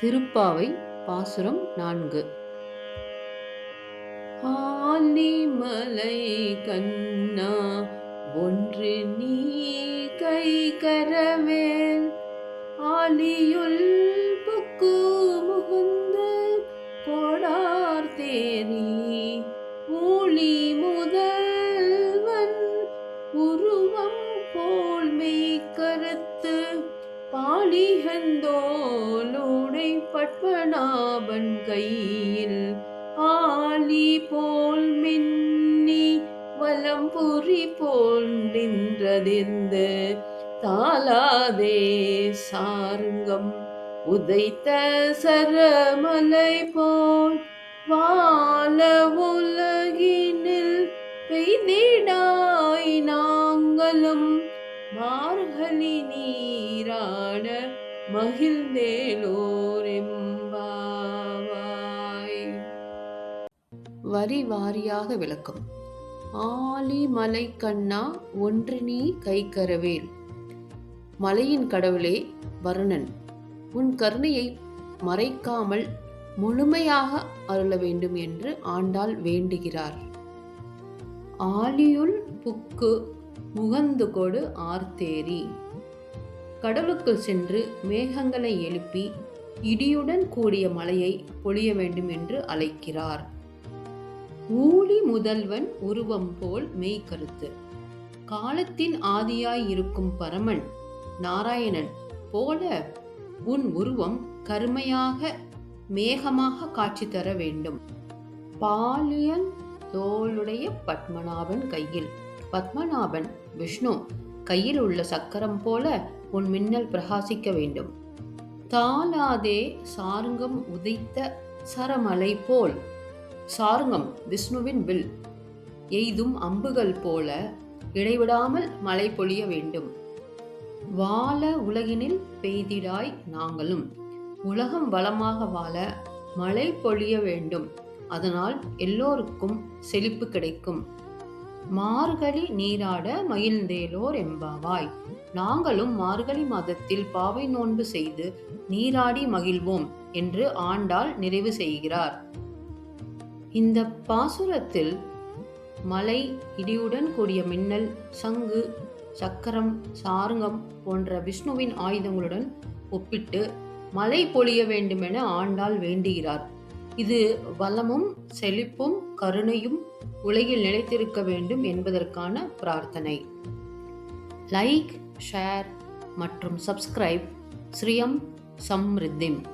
திருப்பாவை பாசுரம் நான்கு. ஆலிமலை கண்ணா ஒன்று நீ கை கரவேல் ஆலியுள் புக்கு முகுந்து கோடார் தேரி ஆலிகந்தோலோடை பத்மநாபன் கையில் ஆலி போல் மின்னி வலம் புரி போல் நின்றதிர்ந்து தாளாதே சாருங்கம் உதைத்த சரமலை போல் வாழ உலகினில் பெய்திடாய் நாங்களும் மார்கழி நீராட மகிழ்ந்தேலோரெம்பாவாய். வரி வாரியாக விளக்கம். ஆலி மலை கண்ணா ஒன்று நீ கைக்கரவேல். மலையின் கடவுளே வருணன் உன் கருணையை மறைக்காமல் முழுமையாக அருள வேண்டும் என்று ஆண்டாள் வேண்டுகிறார். ஆலியுள் புக்கு முகந்து கொடு ஆர்த்தேரி கடலுக்குள் சென்று மேகங்களை எழுப்பி இடியுடன் கூடிய மலையை பொழிய வேண்டும் என்று அழைக்கிறார். ஊழி முதல்வன் உருவம் போல் மெய்கருத்து காலத்தின் ஆதியாய் இருக்கும் பரமன் நாராயணன் போல உன் உருவம் கருமையாக மேகமாக காட்சி தர வேண்டும். பாலியன் தோளுடைய பத்மநாபன் கையில். பத்மநாபன் விஷ்ணு கையில் உள்ள சக்கரம் போல உன் மின்னல் பிரகாசிக்க வேண்டும். தாளாதே சாருங்கம் உதைத்த சரமலை போல். சாருங்கம் விஷ்ணுவின் வில். எய்தும் அம்புகள் போல இடைவிடாமல் மழை பொழிய வேண்டும். வாழ உலகினில் பெய்திடாய் நாங்களும். உலகம் வளமாக வாழ மழை பொழிய வேண்டும். அதனால் எல்லோருக்கும் செழிப்பு கிடைக்கும். மார்கழி நீராட மகிழ்ந்தேலோர் எம்பாவாய் நாங்களும் மார்கழி மாதத்தில் பாவை நோன்பு செய்து நீராடி மகிழ்வோம் என்று ஆண்டாள் நிறைவு செய்கிறார். இந்த பாசுரத்தில் மலை இடியுடன் கூடிய மின்னல் சங்கு சக்கரம் சாருங்கம் போன்ற விஷ்ணுவின் ஆயுதங்களுடன் ஒப்பிட்டு மழை பொழிய வேண்டுமென ஆண்டாள் வேண்டுகிறார். இது வளமும் செழிப்பும் கருணையும் உலகில் நிலைத்திருக்க வேண்டும் என்பதற்கான பிரார்த்தனை. லைக் ஷேர் மற்றும் சப்ஸ்கிரைப் ஸ்ரீயம் சம்ரித்திம்.